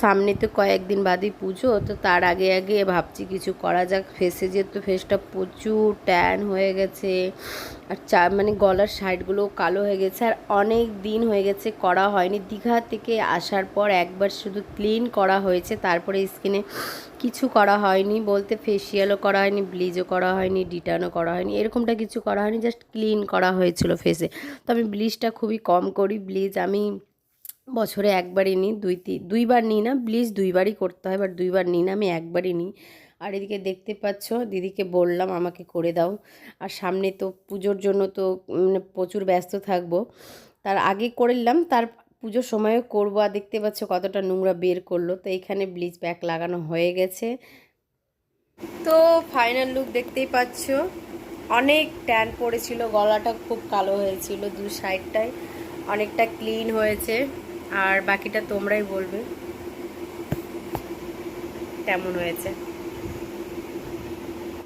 সামনে তো কয়েকদিন বাদে পুজো, তো তার আগে আগে ভাবছি কিছু করা যাক। ফেসে যেহেতু ফেসটা প্রচুর ট্যান হয়ে গেছে, আর চা মানে গলার সাইডগুলো কালো হয়ে গেছে, আর অনেক দিন হয়ে গেছে করা হয়নি। দীঘা থেকে আসার পর একবার শুধু ক্লিন করা হয়েছে, তারপরে স্কিনে কিছু করা হয়নি বলতে ফেসিয়ালও করা হয়নি ব্লিচও করা হয়নি ডিটানও করা হয়নি, এরকমটা কিছু করা হয়নি জাস্ট ক্লিন করা হয়েছিল ফেসে তো আমি ব্লিচটা খুবই কম করি ব্লিচ আমি বছরে একবারই নিই, দুই তি- দুইবার নিই না ব্লিচ দুইবারই করতে হয় বাট দুইবার নিই না, আমি একবারই নিই। আর এদিকে দেখতে পাচ্ছ, দিদিকে বললাম, আমাকে করে দাও। আর সামনে তো পুজোর জন্য তো মানে প্রচুর ব্যস্ত থাকব। তার আগে করলাম তার পুজোর সময়ও করব। আর দেখতে পাচ্ছ কতটা নোংরা বের করল। তো এইখানে ব্লিচ প্যাক লাগানো হয়ে গেছে। তো ফাইনাল লুক দেখতেই পাচ্ছ। অনেক ট্যান পড়েছিল, গলাটা খুব কালো হয়েছিল দু সাইডটায় অনেকটা ক্লিন হয়েছে। আর বাকিটা তোমরাই বলবে। কেমন হয়েছে?